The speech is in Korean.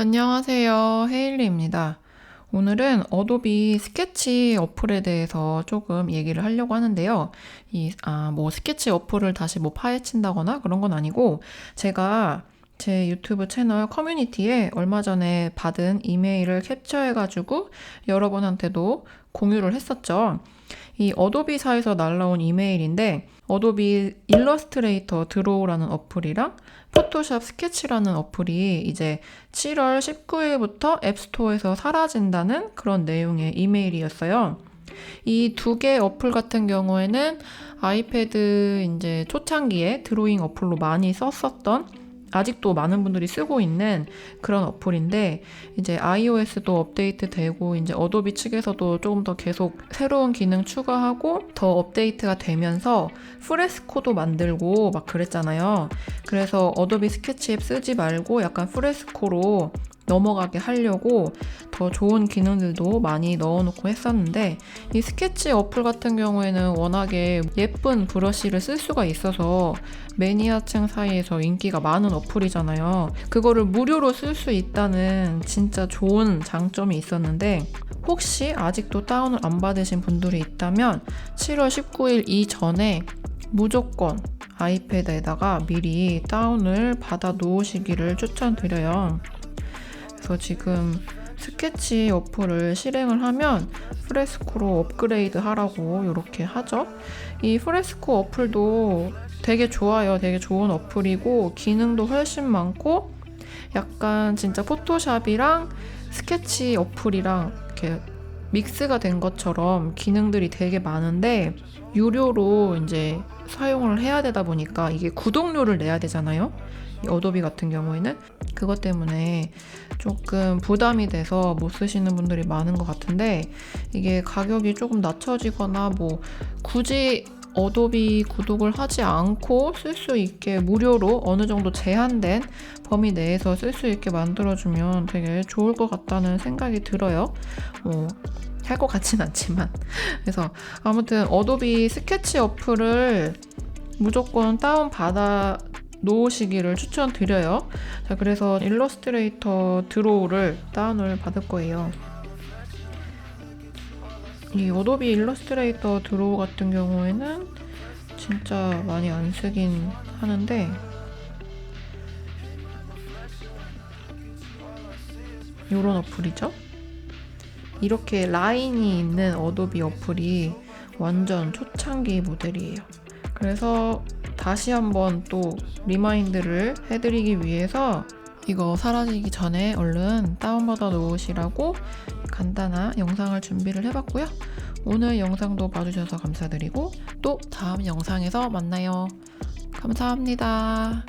안녕하세요. 헤일리입니다. 오늘은 어도비 스케치 어플에 대해서 조금 얘기를 하려고 하는데요. 이, 아, 뭐 스케치 어플을 다시 뭐 파헤친다거나 그런 건 아니고 제가 제 유튜브 채널 커뮤니티에 얼마 전에 받은 이메일을 캡처해가지고 여러분한테도 공유를 했었죠. 이 어도비사에서 날라온 이메일인데 어도비 일러스트레이터 드로우라는 어플이랑 포토샵 스케치라는 어플이 이제 7월 19일부터 앱스토어에서 사라진다는 그런 내용의 이메일이었어요. 이 두 개 어플 같은 경우에는 아이패드 이제 초창기에 드로잉 어플로 많이 썼었던 아직도 많은 분들이 쓰고 있는 그런 어플인데 이제 iOS도 업데이트 되고 이제 어도비 측에서도 조금 더 계속 새로운 기능 추가하고 더 업데이트가 되면서 프레스코도 만들고 막 그랬잖아요. 그래서 어도비 스케치 앱 쓰지 말고 약간 프레스코로 넘어가게 하려고 더 좋은 기능들도 많이 넣어놓고 했었는데 이 스케치 어플 같은 경우에는 워낙에 예쁜 브러쉬를 쓸 수가 있어서 매니아층 사이에서 인기가 많은 어플이잖아요. 그거를 무료로 쓸 수 있다는 진짜 좋은 장점이 있었는데 혹시 아직도 다운을 안 받으신 분들이 있다면 7월 19일 이전에 무조건 아이패드에다가 미리 다운을 받아 놓으시기를 추천드려요. 그래서 지금 스케치 어플을 실행을 하면 프레스코로 업그레이드 하라고 이렇게 하죠. 이 프레스코 어플도 되게 좋아요. 되게 좋은 어플이고 기능도 훨씬 많고 약간 진짜 포토샵이랑 스케치 어플이랑 이렇게 믹스가 된 것처럼 기능들이 되게 많은데 유료로 이제 사용을 해야 되다 보니까 이게 구독료를 내야 되잖아요. 이 어도비 같은 경우에는 그것 때문에 조금 부담이 돼서 못 쓰시는 분들이 많은 것 같은데 이게 가격이 조금 낮춰지거나 뭐 굳이 어도비 구독을 하지 않고 쓸 수 있게 무료로 어느 정도 제한된 범위 내에서 쓸 수 있게 만들어주면 되게 좋을 것 같다는 생각이 들어요. 뭐, 할 것 같진 않지만. 그래서 아무튼 어도비 스케치 어플을 무조건 다운받아 놓으시기를 추천드려요. 자, 그래서 일러스트레이터 드로우를 다운을 받을 거예요. 이 어도비 일러스트레이터 드로우 같은 경우에는 진짜 많이 안 쓰긴 하는데 이런 어플이죠. 이렇게 라인이 있는 어도비 어플이 완전 초창기 모델이에요. 그래서 다시 한번 또 리마인드를 해드리기 위해서 이거 사라지기 전에 얼른 다운받아 놓으시라고 간단한 영상을 준비를 해봤고요. 오늘 영상도 봐주셔서 감사드리고 또 다음 영상에서 만나요. 감사합니다.